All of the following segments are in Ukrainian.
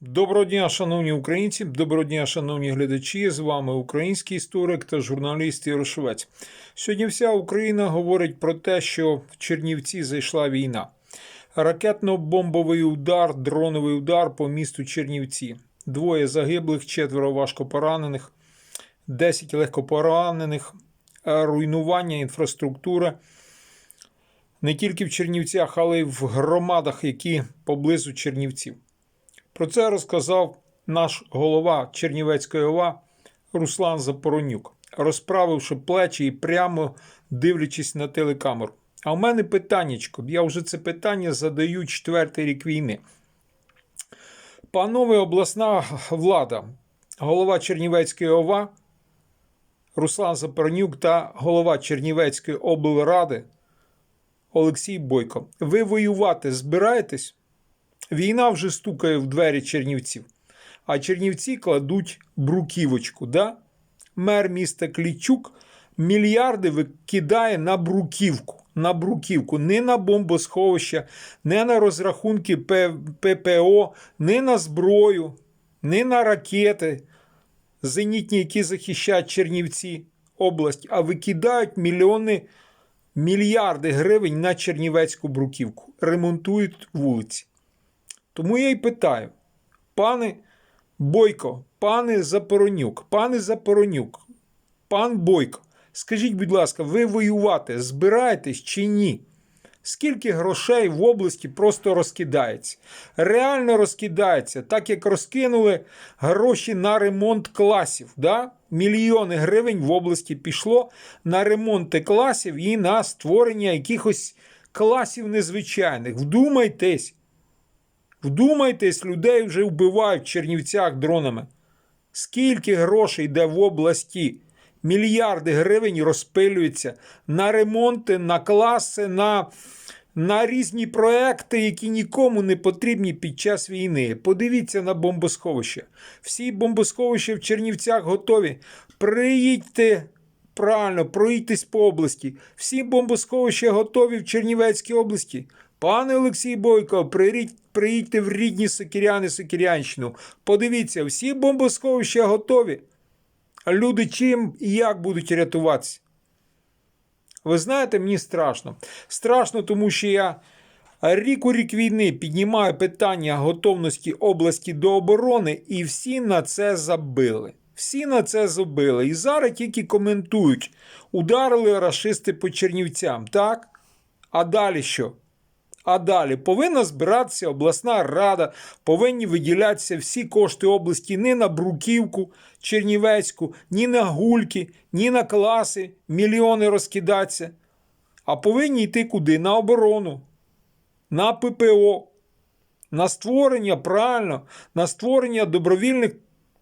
Доброго дня, шановні українці, доброго дня, шановні глядачі. З вами український історик та журналіст Ярошовець. Сьогодні вся Україна говорить про те, що в Чернівці зайшла війна. Ракетно-бомбовий удар, дроновий удар по місту Чернівці. Двоє загиблих, четверо важко поранених, 10 легкопоранених, руйнування інфраструктури. Не тільки в Чернівцях, але й в громадах, які поблизу Чернівців. Про це розказав наш голова Чернівецької ОВА Руслан Запоронюк, розправивши плечі і прямо дивлячись на телекамеру. А в мене питаннячко, я вже це питання задаю четвертий рік війни. Панове обласна влада, голова Чернівецької ОВА Руслан Запоронюк та голова Чернівецької облради Олексій Бойко. Ви воювати збираєтесь? Війна вже стукає в двері Чернівців, а Чернівці кладуть бруківочку. Да? Мер міста Клічук мільярди викидає на бруківку. На бруківку, не на бомбосховища, не на розрахунки ППО, не на зброю, не на ракети, зенітні, які захищають Чернівці область, а викидають мільйони, мільярди гривень на Чернівецьку бруківку, ремонтують вулиці. Тому я й питаю, пане Бойко, пане Запоронюк, пане Запоронюк, пан Бойко, скажіть, будь ласка, ви воювати збираєтесь чи ні? Скільки грошей в області просто розкидається? Реально розкидається, так як розкинули гроші на ремонт класів. Да? Мільйони гривень в області пішло на ремонти класів і на створення якихось класів незвичайних. Вдумайтесь. Вдумайтесь, людей вже вбивають в Чернівцях дронами. Скільки грошей йде в області? Мільярди гривень розпилюються на ремонти, на класи, на, на різні проекти, які нікому не потрібні під час війни. Подивіться на бомбосховища. Всі бомбосховища в Чернівцях готові. Приїдьте правильно, проїдьтесь по області. Всі бомбосховища готові в Чернівецькій області. Пане Олексій Бойко, приїдь, приїдьте в рідні Сокіряни, Сокірянщину. Подивіться, всі бомбосховища готові. А люди чим і як будуть рятуватися? Ви знаєте, мені страшно. Страшно, тому що я рік у рік війни піднімаю питання готовності області до оборони, і всі на це забили. Всі на це забили. І зараз тільки коментують: ударили рашисти по Чернівцям, так? А далі що? А далі повинна збиратися обласна рада, повинні виділятися всі кошти області не на Бруківку Чернівецьку, ні на гульки, ні на класи, мільйони розкидатися. А повинні йти куди? На оборону, на ППО, на створення правильно, на створення добровільних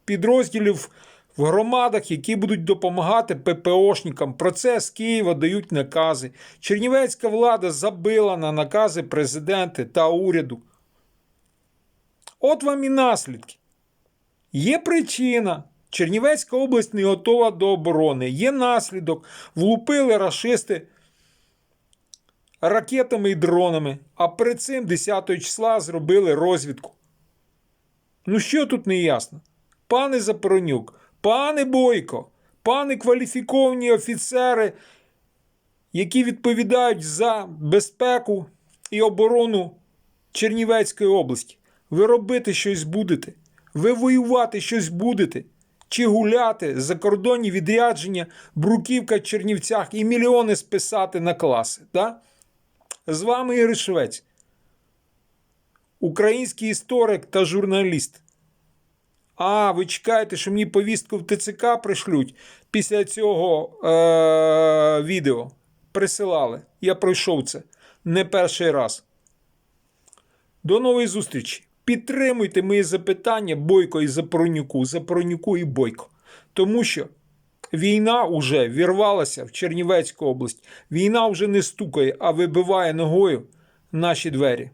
підрозділів в громадах, які будуть допомагати ППОшникам. Про це з Києва дають накази. Чернівецька влада забила на накази президента та уряду. От вам і наслідки. Є причина. Чернівецька область не готова до оборони. Є наслідок. Влупили рашисти ракетами і дронами, а перед цим 10 числа зробили розвідку. Ну що тут не ясно? Пане Запоронюк, пане Бойко, пане кваліфіковані офіцери, які відповідають за безпеку і оборону Чернівецької області. Ви робити щось будете, ви воювати щось будете, чи гуляти закордонні відрядження, бруківка Чернівцях і мільйони списати на класи. Да? З вами Ігор Швець, український історик та журналіст. А, ви чекаєте, що мені повістку в ТЦК пришлють після цього е- відео. Присилали. Я пройшов це не перший раз. До нової зустрічі. Підтримуйте мої запитання Бойко і Запоронюку, Запоронюку і Бойко. Тому що війна вже вірвалася в Чернівецьку область. Війна вже не стукає, а вибиває ногою наші двері.